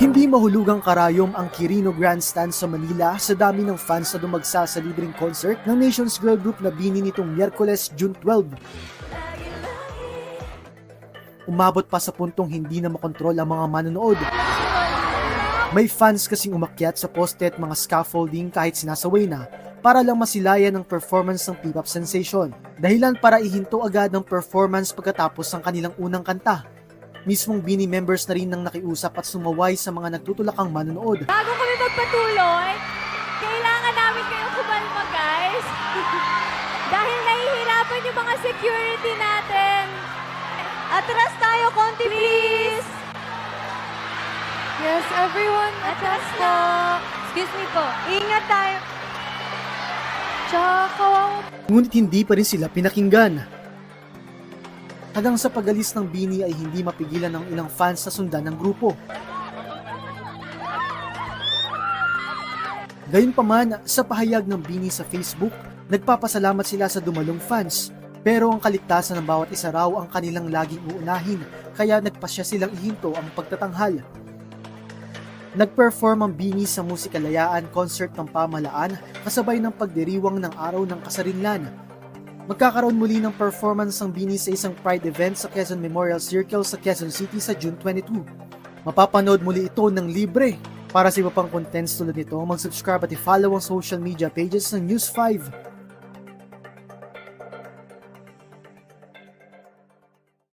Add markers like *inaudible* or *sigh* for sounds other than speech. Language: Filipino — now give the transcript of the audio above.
Hindi mahulugang karayom ang Quirino Grandstand sa Manila sa dami ng fans na dumagsa sa libreng concert ng Nations Girl Group na bini nitong Miyerkules, June 12. Umabot pa sa puntong hindi na makontrol ang mga manonood. May fans kasing umakyat sa poste at mga scaffolding kahit sinasaway na para lang masilayan ang performance ng P-pop sensation. Dahilan para ihinto agad ang performance pagkatapos ng kanilang unang kanta. Mismong Bini members na rin nang nakiusap at sumaway sa mga nagtutulakang manonood. Bago kami magpatuloy, kailangan namin kayong kumalma, guys. *laughs* Dahil nahihirapan yung mga security natin. Atras tayo, konti, please. Yes, everyone, atras po. Excuse me po. Ingat tayo. Tsaka Ngunit hindi pa rin sila pinakinggan. Hanggang sa pagalis ng Bini ay hindi mapigilan ng ilang fans na sundan ng grupo. Gayunpaman, sa pahayag ng Bini sa Facebook, nagpapasalamat sila sa dumalong fans. Pero ang kaligtasan ng bawat isa raw ang kanilang laging uunahin, kaya nagpasya silang ihinto ang pagtatanghal. Nag-perform ang Bini sa Musikalayaan concert ng pamalaan kasabay ng pagdiriwang ng araw ng kasarinlan. Magkakaroon muli ng performance ang Bini sa isang Pride event sa Quezon Memorial Circle sa Quezon City sa June 22. Mapapanood muli ito ng libre. Para sa iba pang contents tulad nito, mag-subscribe at i-follow ang social media pages ng News 5.